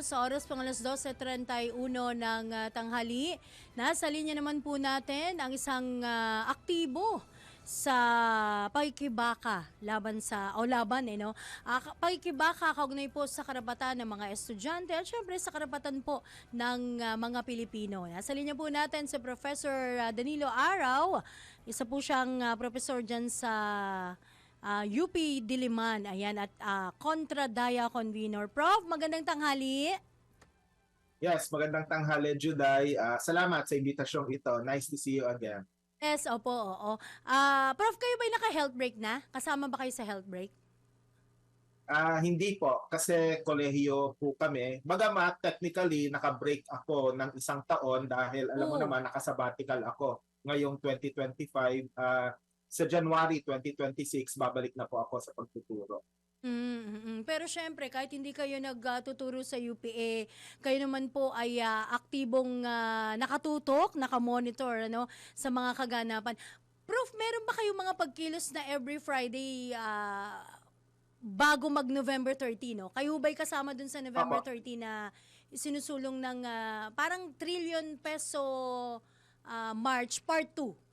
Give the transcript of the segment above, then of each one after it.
sa oras pang alas 12.31 ng ah, tanghali. Nasa linya naman po natin ang isang ah, aktibo sa pakikibaka laban sa o laban eh no Ah, ka- pakikibaka kaugnay po sa karapatan ng mga estudyante at syempre sa karapatan po ng ah, mga Pilipino. Nasa linya po natin si Professor ah, Danilo Araw. Isa po siyang ah, professor diyan sa ah, UP Diliman. Ayan at ah, Contra Daya convener. Prof, magandang tanghali. Yes, magandang tanghali, Juday. Ah, salamat sa imbitasyong ito. Nice to see you again. Yes, opo, oo. Ah, Prof, kayo ba'y naka-health break na? Kasama ba kayo sa health break? Ah, hindi po, kasi kolehiyo po kami. Bagamat technically, naka-break ako ng isang taon dahil alam mo Oo. naman, nakasabbatical ako. Ngayong 2025, ah, sa January 2026, babalik na po ako sa pagtuturo. Mm, mm, mm. Pero syempre, kahit hindi kayo nagtuturo sa UPA, kayo naman po ay ah, aktibong ah, nakatutok, nakamonitor ano, sa mga kaganapan. Prof, meron ba kayong mga pagkilos na every Friday ah, bago mag-November 30, no? Kayo ba'y kasama dun sa November Apo. 30 na sinusulong ng ah, parang trillion peso ah, March Part 2?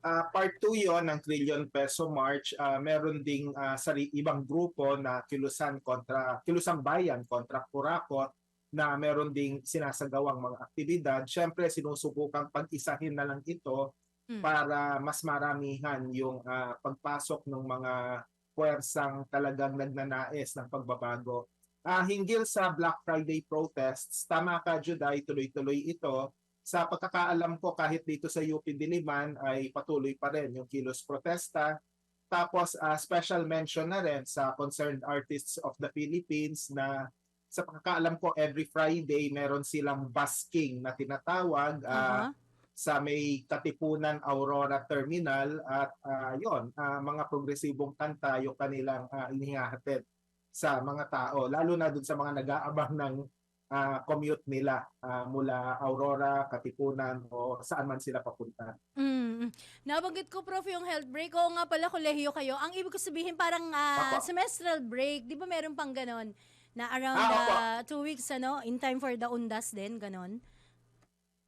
Ah, part 2 yon ng Trillion Peso March. Ah, meron ding ah, sari ibang grupo na kilusan kontra kilusang bayan kontra Kurakot na meron ding sinasagawang mga aktibidad. Siyempre, sinusubukan pag-isahin na lang ito Hmm. para mas maramihan yung ah, pagpasok ng mga puwersang talagang nagnanais ng pagbabago. Ah, hinggil sa Black Friday protests, tama ka, Juday, tuloy-tuloy ito sa pagkakaalam ko kahit dito sa UP Diliman ay patuloy pa rin yung kilos protesta. Tapos ah, special mention na rin sa Concerned Artists of the Philippines na sa pagkakaalam ko every Friday meron silang busking na tinatawag ah, Aha. sa may Katipunan Aurora Terminal at ah, yon ah, mga progresibong kanta yung kanilang uh, inihahatid sa mga tao lalo na dun sa mga nag-aabang ng ah, commute nila ah, mula Aurora, Katipunan o saan man sila papunta. Mm. Nabanggit ko, Prof, yung health break. Oo nga pala, kolehiyo kayo. Ang ibig ko sabihin, parang Apo. semestral break. Di ba meron pang ganon? Na around Ah, ah, two weeks, ano? In time for the undas din, ganon.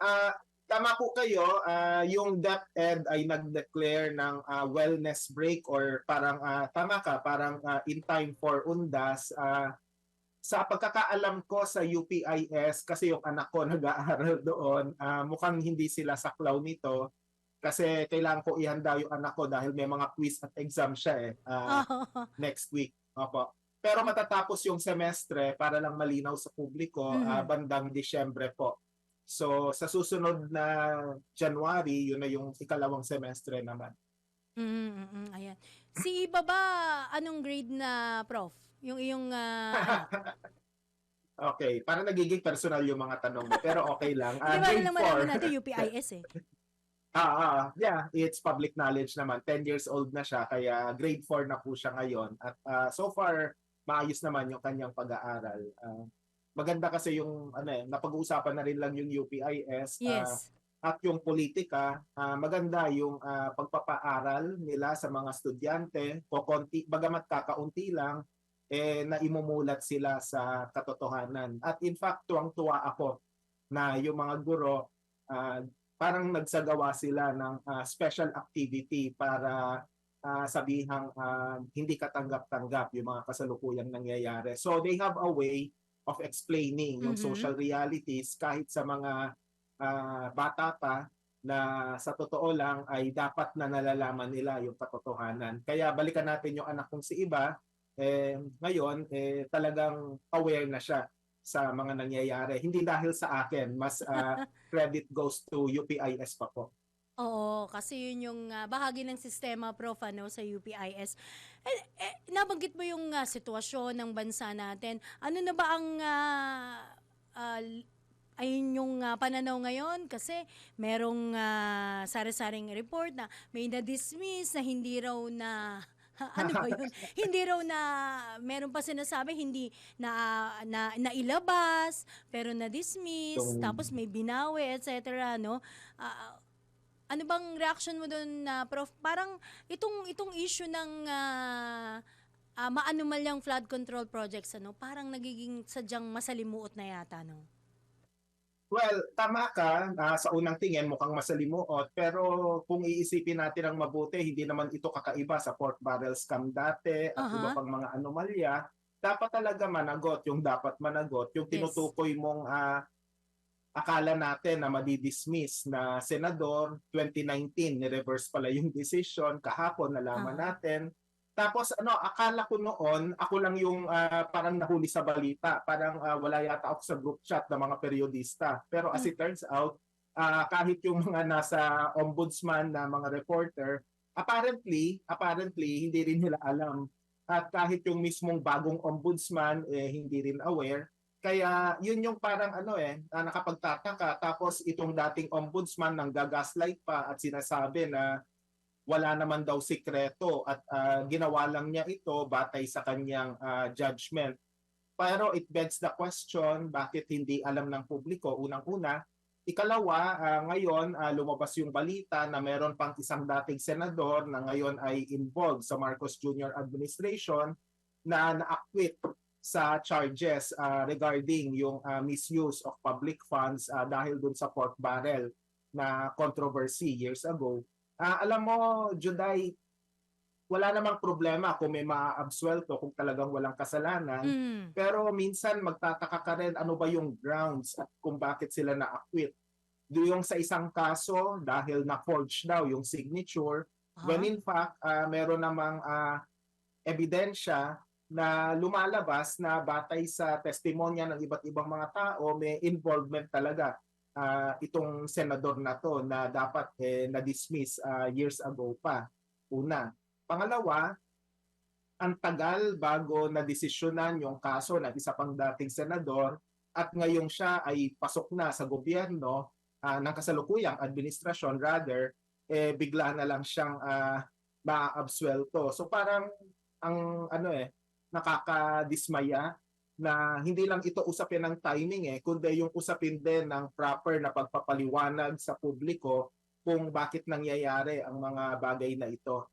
Ah, tama po kayo, ah, yung DepEd ay nag-declare ng ah, wellness break or parang ah, tama ka, parang ah, in time for undas. Ah, sa pagkakaalam ko sa UPIS, kasi yung anak ko nag-aaral doon, ah, mukhang hindi sila saklaw nito kasi kailangan ko ihanda yung anak ko dahil may mga quiz at exam siya eh, ah, Oh. next week. Opo. Pero matatapos yung semestre para lang malinaw sa publiko Mhm. ah, bandang Disyembre po. So sa susunod na January, yun na yung ikalawang semestre naman. Mm, mm, mm, ayan. Si Iba ba, anong grade na, Prof? Yung iyong, ano? Okay, para nagiging personal yung mga tanong mo. Pero okay lang. Ah, Di ba grade naman four. naman natin UPIS eh. Ah, ah, yeah, it's public knowledge naman. 10 years old na siya, kaya grade 4 na po siya ngayon. At ah, so far, maayos naman yung kanyang pag-aaral. Ah, maganda kasi yung, ano eh, napag-uusapan na rin lang yung UPIS. Yes. at yung politika, ah, maganda yung ah, pagpapaaral nila sa mga estudyante, kokonti, bagamat kakaunti lang, eh, na imumulat sila sa katotohanan. At in fact, tuwang-tuwa ako na yung mga guro, ah, parang nagsagawa sila ng ah, special activity para ah, sabihang ah, hindi katanggap-tanggap yung mga kasalukuyang nangyayari. So they have a way of explaining yung Mhm. social realities kahit sa mga ah, bata pa na sa totoo lang ay dapat na nalalaman nila yung katotohanan. Kaya balikan natin yung anak kong si Iba, eh, ngayon eh, talagang aware na siya sa mga nangyayari. Hindi dahil sa akin, mas ah, credit goes to UPIS pa po. Oo, kasi yun yung ah, bahagi ng sistema, Prof, ano, sa UPIS. Eh, eh, nabanggit mo yung ah, sitwasyon ng bansa natin. Ano na ba ang ah, ah, ayun yung ah, pananaw ngayon? Kasi merong ah, sari-saring report na may na-dismiss na hindi raw na ano ba yun? hindi raw na meron pa sinasabi hindi na na nailabas pero na dismiss Yung- tapos may binawi etc no Ah, ano bang reaction mo doon na prof parang itong itong issue ng ah, ah, maanumalyang flood control projects ano, parang nagiging sadyang masalimuot na yata no. Well, tama ka, ah, sa unang tingin mukhang masalimuot, pero kung iisipin natin ang mabuti, hindi naman ito kakaiba sa pork barrel scam dati at Aha. iba pang mga anomalya. Dapat talaga managot yung dapat managot, yung Yes. tinutukoy mong ah, akala natin na madidismiss na senador 2019 ni-reverse pala yung decision kahapon nalaman Aha. natin tapos ano akala ko noon ako lang yung ah, parang nahuli sa balita parang ah, wala yata ako sa group chat ng mga periodista pero as Hmm. it turns out ah, kahit yung mga nasa ombudsman na mga reporter apparently apparently hindi rin nila alam at kahit yung mismong bagong ombudsman eh, hindi rin aware kaya yun yung parang ano eh, na nakapagtataka. Tapos itong dating ombudsman nang gagaslight pa at sinasabi na wala naman daw sikreto at ah, ginawa lang niya ito batay sa kanyang ah, judgment. Pero it begs the question, bakit hindi alam ng publiko? Unang-una. Ikalawa, ah, ngayon ah, lumabas yung balita na meron pang isang dating senador na ngayon ay involved sa Marcos Jr. administration na na-acquit sa charges uh, regarding yung uh, misuse of public funds uh, dahil dun sa pork barrel na controversy years ago. Uh, alam mo, Juday, wala namang problema kung may maaabswelto kung talagang walang kasalanan. Mm. Pero minsan magtataka ka rin ano ba yung grounds at kung bakit sila na-acquit. Yung sa isang kaso dahil na-forge daw yung signature Aha. when in fact ah, meron namang ah, ebidensya na lumalabas na batay sa testimonya ng iba't ibang mga tao may involvement talaga ah, itong senador na to na dapat eh, na-dismiss ah, years ago pa. Una. Pangalawa, ang tagal bago na desisyonan yung kaso ng isa pang dating senador at ngayong siya ay pasok na sa gobyerno ah, ng kasalukuyang administrasyon rather eh bigla na lang siyang uh, maaabsuelto. So parang ang ano eh nakakadismaya na hindi lang ito usapin ng timing eh kundi yung usapin din ng proper na pagpapaliwanag sa publiko kung bakit nangyayari ang mga bagay na ito.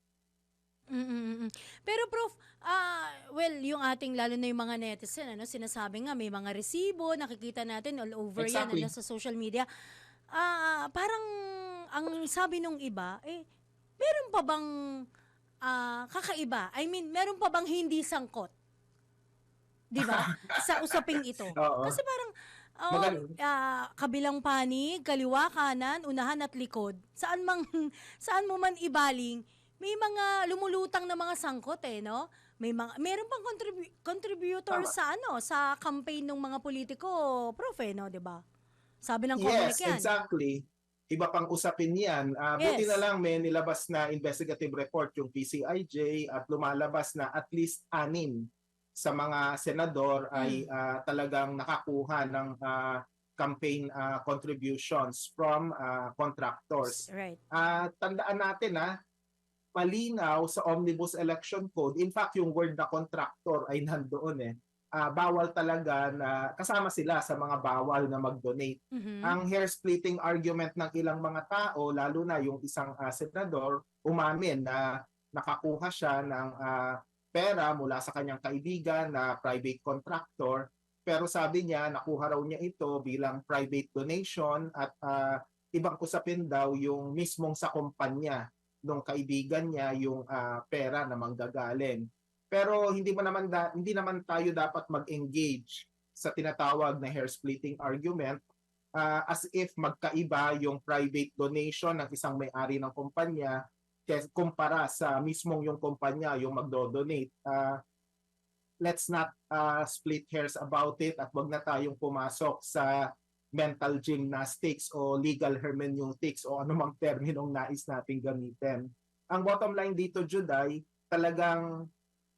Mm-mm-mm. Pero prof, ah well, yung ating lalo na yung mga netizen, ano, sinasabi nga may mga resibo, nakikita natin all over Exactly. yan ano, sa social media. Ah, parang ang sabi nung iba, eh meron pa bang ah, kakaiba? I mean, meron pa bang hindi sangkot? 'Di ba? sa usaping ito. Oo. Kasi parang oh, ah, kabilang panig, kaliwa, kanan, unahan at likod. Saan mang saan mo man ibaling, may mga lumulutang na mga sangkot eh, no? May mga meron pang contribu- contributor Tama. sa ano, sa campaign ng mga politiko, prof eh, no, 'di ba? Sabi ng Yes, yan. exactly. Iba pang usapin yan. Buti Yes. na lang may nilabas na investigative report yung PCIJ at lumalabas na at least anim sa mga senador ay ah, talagang nakakuha ng ah, campaign ah, contributions from ah, contractors. Right. Ah, tandaan natin ha, malinaw sa Omnibus Election Code. In fact, yung word na contractor ay nandoon eh. Ah, bawal talaga na kasama sila sa mga bawal na mag-donate. Mhm. Ang hair splitting argument ng ilang mga tao, lalo na yung isang ah, senador, umamin na nakakuha siya ng ah, pera mula sa kanyang kaibigan na private contractor. Pero sabi niya, nakuha raw niya ito bilang private donation at ah, ibang usapin daw yung mismong sa kumpanya ng kaibigan niya yung ah, pera na manggagaling. Pero hindi mo naman da- hindi naman tayo dapat mag-engage sa tinatawag na hair splitting argument ah, as if magkaiba yung private donation ng isang may-ari ng kumpanya kumpara sa mismong yung kumpanya yung magdo-donate. Ah, let's not ah, split hairs about it at wag na tayong pumasok sa mental gymnastics o legal hermeneutics o anumang terminong nais nating gamitin. Ang bottom line dito, Juday, talagang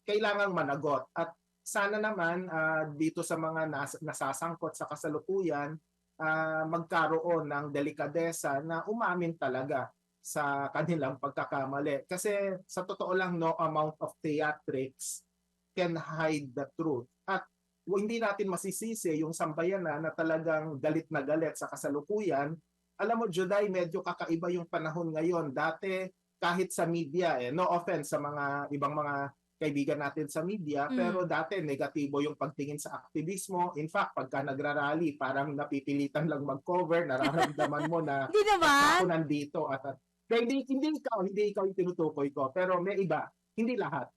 kailangang managot at sana naman ah, dito sa mga nas- nasasangkot sa kasalukuyan ah, magkaroon ng delikadesa na umamin talaga sa kanilang pagkakamali. Kasi sa totoo lang, no amount of theatrics can hide the truth. At hindi natin masisisi yung sambayanan na talagang galit na galit sa kasalukuyan. Alam mo, Juday, medyo kakaiba yung panahon ngayon. Dati, kahit sa media, eh, no offense sa mga ibang mga kaibigan natin sa media, Mm. pero dati negatibo yung pagtingin sa aktivismo. In fact, pagka nagrarally, parang napipilitan lang mag-cover, nararamdaman mo na ako nandito at at kaya hindi, hindi ikaw, hindi ikaw yung tinutukoy ko, pero may iba, hindi lahat.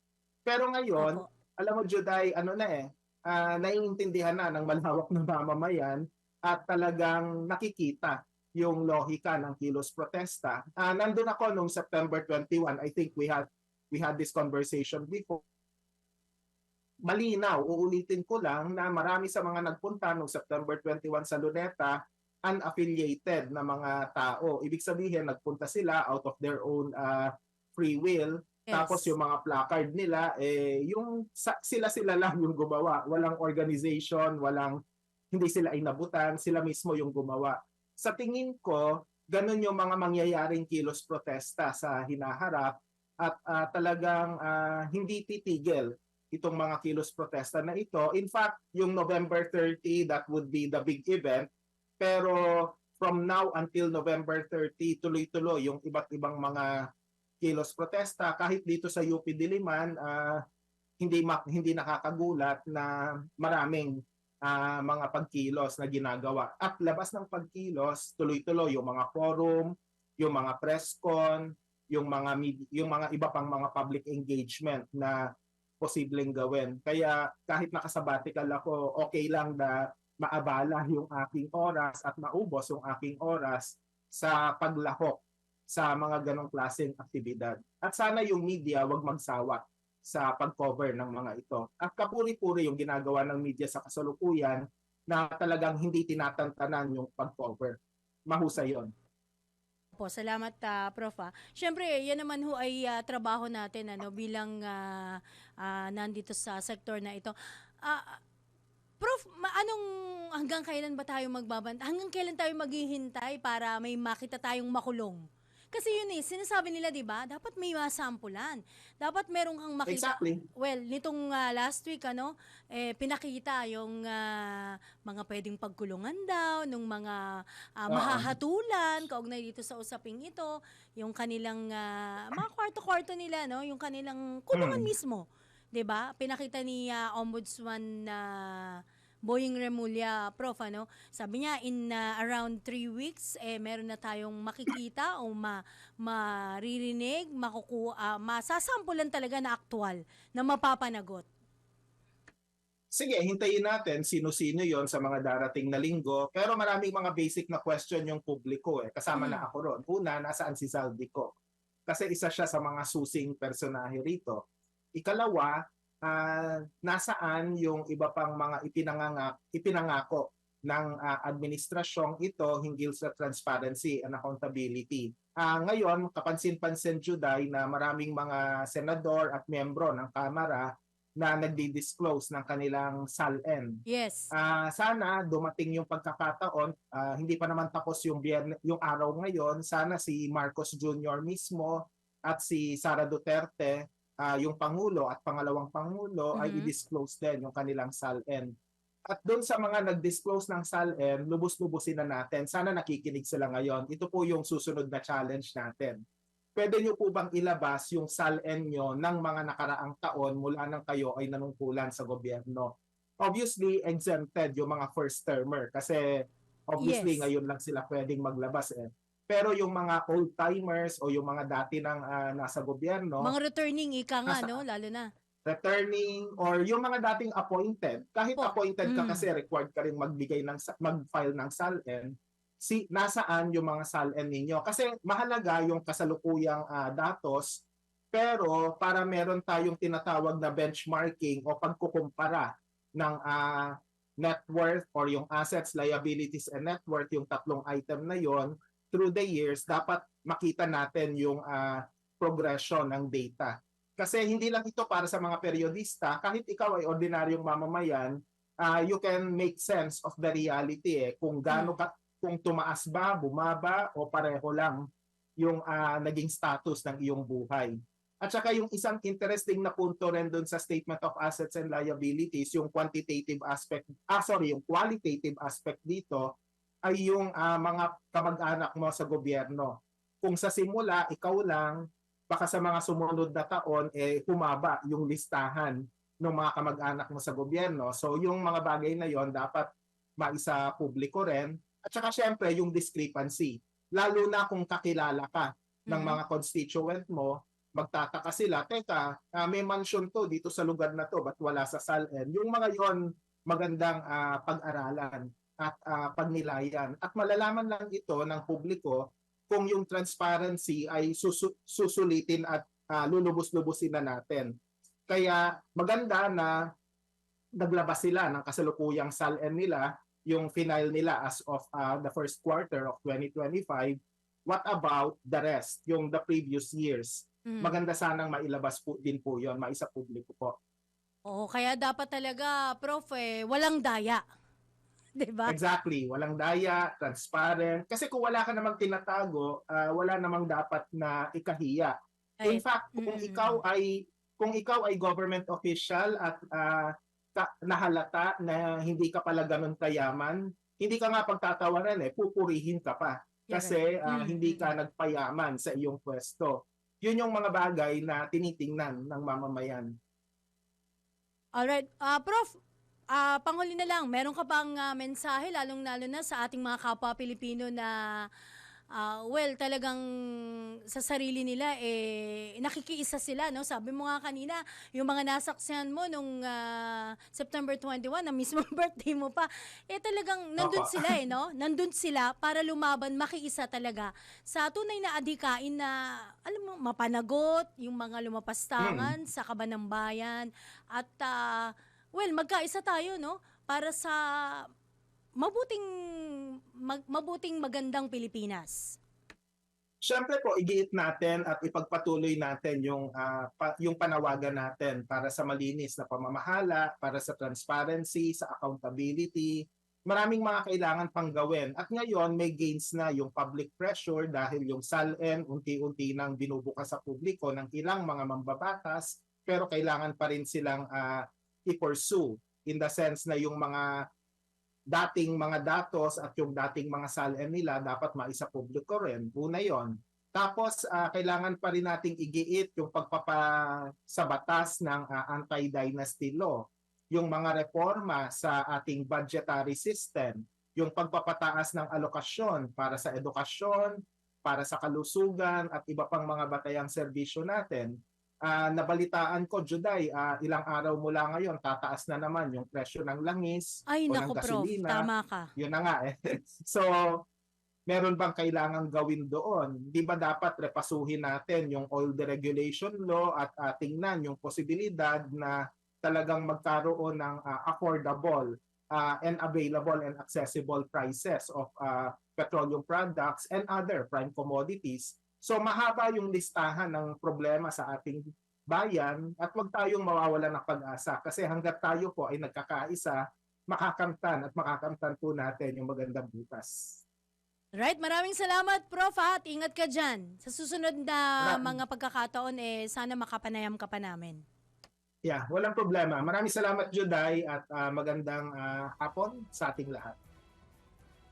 Pero ngayon, Opo. alam mo Juday, ano na eh, ah, naiintindihan na ng malawak na mamamayan at talagang nakikita yung lohika ng kilos protesta. Ah, nandun ako nung September 21. I think we had we had this conversation before. Malinaw, uulitin ko lang na marami sa mga nagpunta nung September 21 sa Luneta unaffiliated na mga tao. Ibig sabihin, nagpunta sila out of their own ah, free will Yes. tapos yung mga placard nila, eh, yung sila-sila lang yung gumawa. Walang organization, walang, hindi sila inabutan, sila mismo yung gumawa. Sa tingin ko, ganun yung mga mangyayaring kilos protesta sa hinaharap at ah, talagang ah, hindi titigil itong mga kilos protesta na ito. In fact, yung November 30, that would be the big event. Pero from now until November 30, tuloy-tuloy yung iba't ibang mga kilos protesta. Kahit dito sa UP Diliman ah, hindi hindi nakakagulat na maraming ah, mga pagkilos na ginagawa. At labas ng pagkilos tuloy-tuloy yung mga forum yung mga press con yung mga yung mga iba pang mga public engagement na posibleng gawin. Kaya kahit nakasabbatical ako okay lang na maabala yung aking oras at maubos yung aking oras sa paglahok sa mga ganong klaseng aktibidad. At sana yung media wag magsawa sa pag-cover ng mga ito. At kapuri-puri yung ginagawa ng media sa kasalukuyan na talagang hindi tinatantanan yung pag-cover. Mahusay yon. Po, salamat ah, Prof. ah. Siyempre, yan naman ho ay ah, trabaho natin ano bilang ah, ah, nandito sa sektor na ito. Ah, Prof, ma- anong hanggang kailan ba tayo magbabanta? Hanggang kailan tayo maghihintay para may makita tayong makulong? Kasi yun eh, sinasabi nila 'di ba? Dapat may masampulan. Dapat merong kang makita. Exactly. Well, nitong ah, last week ano, eh pinakita yung ah, mga pwedeng pagkulungan daw nung mga Oo. mahahatulan kaugnay dito sa usaping ito, yung kanilang ah, mga kwarto-kwarto nila no, yung kanilang kulungan Mm. mismo. 'Di ba? Pinakita ni ah, Ombudsman na Boying Remulla, prof, ano, sabi niya in ah, around three weeks, eh, meron na tayong makikita o ma, maririnig, makukuha, masasampulan talaga na aktual, na mapapanagot. Sige, hintayin natin sino-sino yon sa mga darating na linggo. Pero maraming mga basic na question yung publiko eh. Kasama Hmm. na ako ron. Una, nasaan si Saldico? Kasi isa siya sa mga susing personahe rito. Ikalawa, ah, nasaan yung iba pang mga ipinanganga, ipinangako ng ah, administrasyong ito hinggil sa transparency and accountability. Ah, ngayon, kapansin-pansin Juday na maraming mga senador at membro ng Kamara na nagdi-disclose ng kanilang SALN. Yes. Ah, sana dumating yung pagkakataon, ah, hindi pa naman tapos yung biyernes, yung araw ngayon, sana si Marcos Jr. mismo at si Sara Duterte, ah, yung pangulo at pangalawang pangulo ay Mhm. i-disclose din yung kanilang SALN. At doon sa mga nag-disclose ng SALN, lubos-lubusin na natin. Sana nakikinig sila ngayon. Ito po yung susunod na challenge natin pwede nyo po bang ilabas yung SALN nyo ng mga nakaraang taon mula nang kayo ay nanungkulan sa gobyerno? Obviously, exempted yung mga first termer kasi obviously Yes. ngayon lang sila pwedeng maglabas eh. Pero yung mga old-timers o yung mga dati nang ah, nasa gobyerno, Mga returning ika nga, Nasa- no? Lalo na. returning or yung mga dating appointed, kahit Po. appointed ka Mm. kasi required ka rin magbigay ng mag-file ng SALN, si nasaan yung mga SALN ninyo? Kasi mahalaga yung kasalukuyang ah, datos pero para meron tayong tinatawag na benchmarking o pagkukumpara ng ah, net worth or yung assets, liabilities, and net worth, yung tatlong item na yon through the years, dapat makita natin yung ah, progression ng data. Kasi hindi lang ito para sa mga periodista, kahit ikaw ay ordinaryong mamamayan, ah, you can make sense of the reality eh. Kung gaano ka, kung tumaas ba, bumaba, o pareho lang yung ah, naging status ng iyong buhay. At saka yung isang interesting na punto rin doon sa Statement of Assets and Liabilities, yung quantitative aspect, ah sorry, yung qualitative aspect dito, ay yung ah, mga kamag-anak mo sa gobyerno. Kung sa simula, ikaw lang, baka sa mga sumunod na taon eh humaba yung listahan ng mga kamag-anak mo sa gobyerno. So yung mga bagay na yon dapat maisa publiko rin. At saka syempre yung discrepancy. Lalo na kung kakilala ka ng Mhm. mga constituent mo, magtataka sila, teka, ah, may mansion to dito sa lugar na to, ba't wala sa SALN? Yung mga yon magandang ah, pag-aralan at ah, pagnilayan. At malalaman lang ito ng publiko kung yung transparency ay susu- susulitin at ah, lulubos-lubusin na natin. Kaya maganda na naglabas sila ng kasalukuyang SALN nila, yung final nila as of ah, the first quarter of 2025. What about the rest, yung the previous years? Mm. Maganda sanang mailabas po din po yon, maisa publiko po. Oo, kaya dapat talaga, Prof, eh, walang daya. 'Di ba? Exactly, walang daya, transparent. Kasi kung wala ka namang tinatago, ah, wala namang dapat na ikahiya. In Ay, fact, kung mm. ikaw ay kung ikaw ay government official at ka- nahalata na hindi ka pala ganun kayaman, hindi ka nga pagtatawanan eh, pupurihin ka pa kasi right. ah, Mm, hindi ka nagpayaman sa iyong pwesto. Yun yung mga bagay na tinitingnan ng mamamayan. Alright. Ah, Prof, ah, panghuli na lang, meron ka bang ah, mensahe, lalong-lalo na sa ating mga kapwa Pilipino na, ah, well, talagang sa sarili nila, eh, nakikiisa sila, no? Sabi mo nga kanina, yung mga nasaksihan mo nung ah, September 21, na mismo birthday mo pa, eh talagang nandun sila, eh, no? Nandun sila para lumaban, makiisa talaga sa tunay na adikain na, alam mo, mapanagot, yung mga lumapastangan sa kaban ng bayan, at, ah, well, magkaisa tayo, no? Para sa mabuting, mag- mabuting magandang Pilipinas. Siyempre po, igiit natin at ipagpatuloy natin yung, ah, pa- yung panawagan natin para sa malinis na pamamahala, para sa transparency, sa accountability. Maraming mga kailangan pang gawin. At ngayon, may gains na yung public pressure dahil yung SALN unti-unti nang binubukas sa publiko ng ilang mga mambabatas, pero kailangan pa rin silang ah, i-pursue in the sense na yung mga dating mga datos at yung dating mga SALN nila dapat maisa publiko rin. Una yon. Tapos ah, kailangan pa rin nating igiit yung pagpapa sa batas ng ah, anti-dynasty law, yung mga reforma sa ating budgetary system, yung pagpapataas ng alokasyon para sa edukasyon, para sa kalusugan at iba pang mga batayang serbisyo natin. Ah, nabalitaan ko, Juday, ah, ilang araw mula ngayon, tataas na naman yung presyo ng langis, Ay, o ng naku, Prof, gasolina. tama ka. Yun na nga eh. so, meron bang kailangang gawin doon? Di ba dapat repasuhin natin yung oil deregulation law at uh, tingnan yung posibilidad na talagang magkaroon ng ah, affordable ah, and available and accessible prices of ah, petroleum products and other prime commodities. So mahaba yung listahan ng problema sa ating bayan at wag tayong mawawala ng pag-asa kasi hanggat tayo po ay nagkakaisa, makakamtan at makakamtan po natin yung magandang bukas. Right, maraming salamat, Prof? At ingat ka dyan. Sa susunod na Maraming- mga pagkakataon, eh, sana makapanayam ka pa namin. Yeah, walang problema. Maraming salamat Juday at ah, magandang ah, hapon sa ating lahat.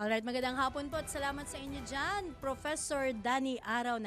Alright, magandang hapon po at salamat sa inyo dyan, Professor Danny Araw